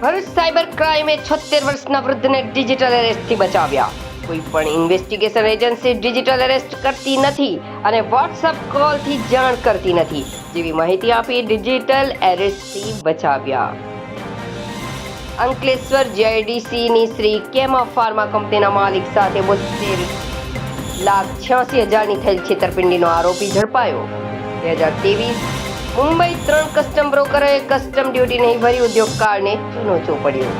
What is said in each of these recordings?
Bharuch cyber ક્રાઇમે છોતેર વર્ષના વૃદ્ધને digital એરેસ્ટથી બચાવ્યા. કોઈ પણ ઇન્વેસ્ટિગેશન એજન્સી ડિજિટલ એરેસ્ટ કરતી નથી અને વોટ્સઅપ કોલથી જાણ કરતી નથી. જેવી માહિતી આપી ડિજિટલ એરેસ્ટથી બચાવ્યા. અંકલેશ્વર જીઆઈડીસીની શ્રી કેમા ફાર્મા કંપનીના માલિક સાથે બોતેર લાખ છ્યાસી હજારની થયેલ છેતરપિંડીનો આરોપી ઝડપાયો. બે હજાર ત્રેવીસ મુંબઈ ત્રણ કસ્ટમ બ્રોકરે કસ્ટમ ડ્યુટી નહીં ભરી ઉદ્યોગકારને ચૂનો ચોપડ્યો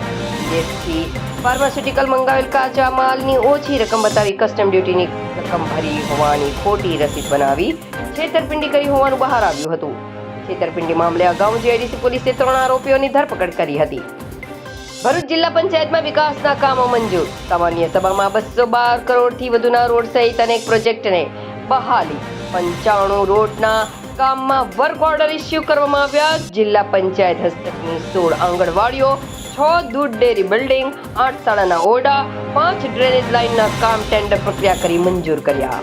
જેથી ફાર્માસ્યુટિકલ મંગાવેલ કાચા માલની ઓછી રકમ બતાવી કસ્ટમ ડ્યુટીની રકમ ભરી હોવાની ખોટી રસીદ બનાવી છેતરપિંડી કરી હોવાનું બહાર આવ્યું હતું. છેતરપિંડી મામલે અગાઉ જીઆઈડીસી પોલીસે ત્રણ આરોપીઓની ધરપકડ કરી હતી. ભરૂચ જિલ્લા પંચાયતમાં વિકાસના કામો મંજૂર. સામાન્ય સભામાં બસો બાર કરોડથી વધુના રોડ સહિત અનેક પ્રોજેક્ટને બહાલી. પંચાણું રોડના કામમાં વર્ક ઓર્ડર ઇસ્યુ કરવામાં આવ્યા. જિલ્લા પંચાયત હસ્તકની સોળ આંગણવાડીઓ, છ દૂધ ડેરી બિલ્ડિંગ, આઠ શાળાના ઓરડા, પાંચ ડ્રેનેજ લાઇનના કામ ટેન્ડર પ્રક્રિયા કરી મંજૂર કર્યા.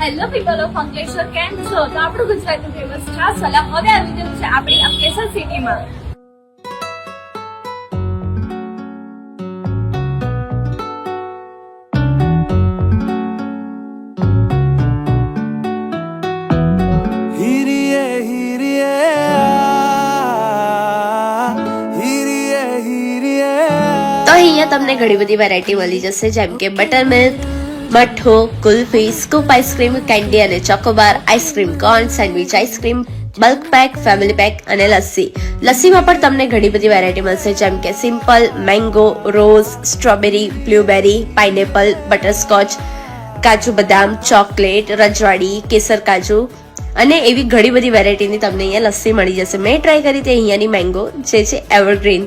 હેલો પીપલ ઓફ અંકલેશ્વર કેમ છો? તો આપણું ગુજરાતનું ફેમસ ચા સલાહ હવે આવી ગયું છે આપણી અંકલેશ્વર સિટીમાં. અહીંયા તમને ઘણી બધી વેરાયટી મળી જશે, જેમ કે બટર મિલ્ક મઠો, kulfi scoop ice cream candy અને choco bar ice cream corn sandwich ice cream bulk pack family pack અને લસ્સી. લસ્સીમાં પણ તમને ઘણી બધી વેરાયટી મળશે, જેમ કે simple mango rose strawberry blueberry pineapple butterscotch કાજુ બદામ ચોકલેટ રજવાડી, કેસર કાજુ અને એવી ઘણી બધી વેરાયટીની તમને અહીંયા લસ્સી મળી જશે. મેં ટ્રાય કરી તે અહીંયાની મેંગો જે છે એવરગ્રીન